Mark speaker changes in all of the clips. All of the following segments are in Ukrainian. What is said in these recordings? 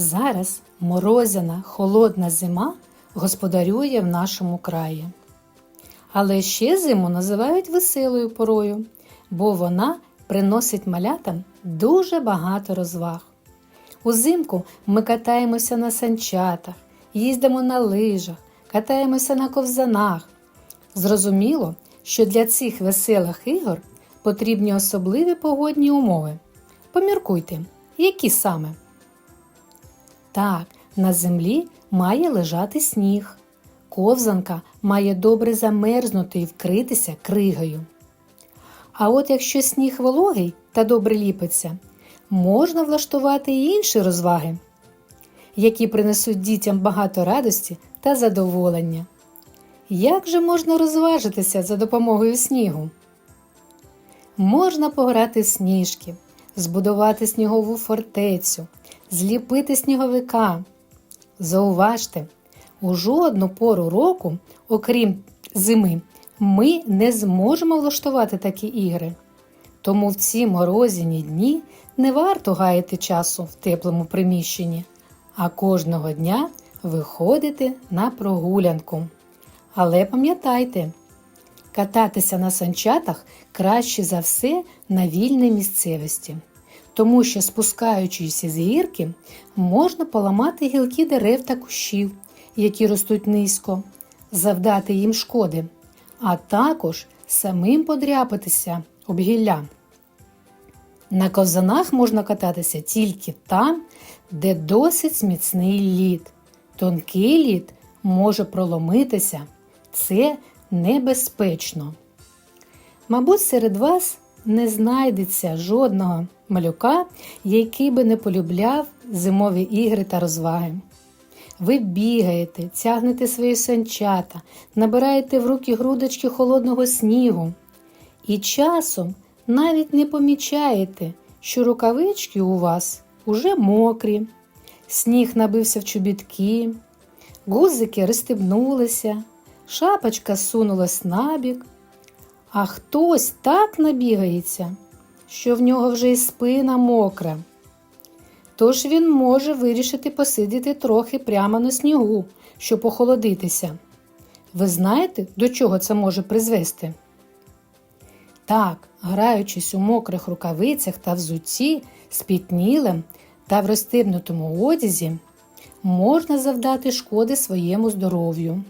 Speaker 1: Зараз морозяна, холодна зима господарює в нашому краї. Але ще зиму називають веселою порою, бо вона приносить малятам дуже багато розваг. Узимку ми катаємося на санчатах, їздимо на лижах, катаємося на ковзанах. Зрозуміло, що для цих веселих ігор потрібні особливі погодні умови. Поміркуйте, які саме? Так, на землі має лежати сніг. Ковзанка має добре замерзнути і вкритися кригою. А от якщо сніг вологий та добре ліпиться, можна влаштувати і інші розваги, які принесуть дітям багато радості та задоволення. Як же можна розважитися за допомогою снігу? Можна пограти в сніжки, збудувати снігову фортецю, зліпити сніговика. Зауважте, у жодну пору року, окрім зими, ми не зможемо влаштувати такі ігри. Тому в ці морозяні дні не варто гаяти часу в теплому приміщенні, а кожного дня виходити на прогулянку. Але пам'ятайте, кататися на санчатах краще за все на вільній місцевості, тому що, спускаючись з гірки, можна поламати гілки дерев та кущів, які ростуть низько, завдати їм шкоди, а також самим подряпатися об гілля. На ковзанах можна кататися тільки там, де досить міцний лід. Тонкий лід може проломитися. Це небезпечно. Мабуть, серед вас не знайдеться жодного малюка, який би не полюбляв зимові ігри та розваги. Ви бігаєте, тягнете свої санчата, набираєте в руки грудочки холодного снігу. І часом навіть не помічаєте, що рукавички у вас уже мокрі, сніг набився в чобітки, гузики розстебнулися, шапочка сунулась набік, а хтось так набігається, що в нього вже й спина мокра. Тож він може вирішити посидіти трохи прямо на снігу, щоб охолодитися. Ви знаєте, до чого це може призвести? Так, граючись у мокрих рукавицях та взутті, спітнілим та в розстебнутому одязі, можна завдати шкоди своєму здоров'ю,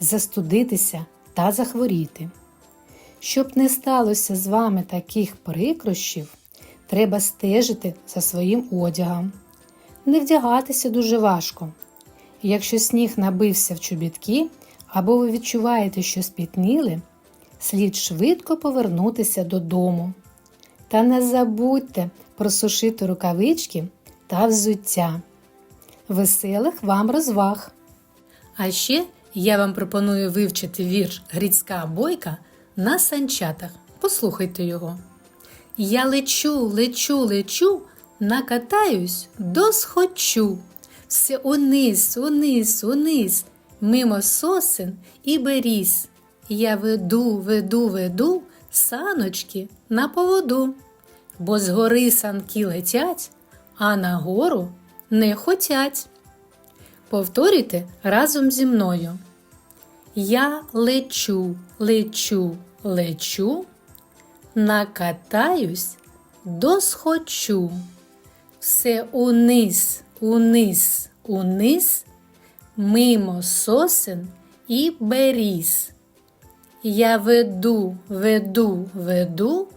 Speaker 1: застудитися та захворіти. Щоб не сталося з вами таких прикрощів, треба стежити за своїм одягом, не вдягатися дуже важко. Якщо сніг набився в чобітки або ви відчуваєте, що спітніли, слід швидко повернутися додому. Та не забудьте просушити рукавички та взуття. Веселих вам розваг! А ще я вам пропоную вивчити вірш Грицька бойка на санчатах. Послухайте його. Я лечу, лечу, лечу, накатаюсь, досхочу. Все униз, униз, униз, мимо сосен і беріз. Я веду, веду, веду саночки на поводу, бо з гори санки летять, а на гору не хотять. Повторюйте разом зі мною. Я лечу, лечу, лечу, накатаюсь, досхочу. Все униз, униз, униз, мимо сосен і беріз. Я веду, веду, веду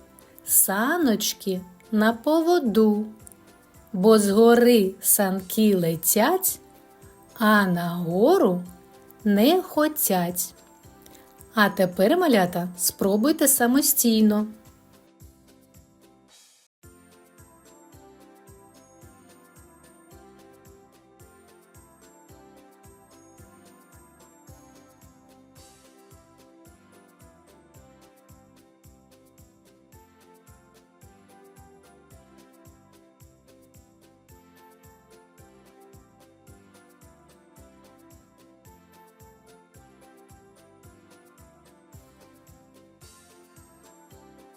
Speaker 1: саночки на поводу, бо з гори санки летять, а на гору не хотять. А тепер, малята, спробуйте самостійно.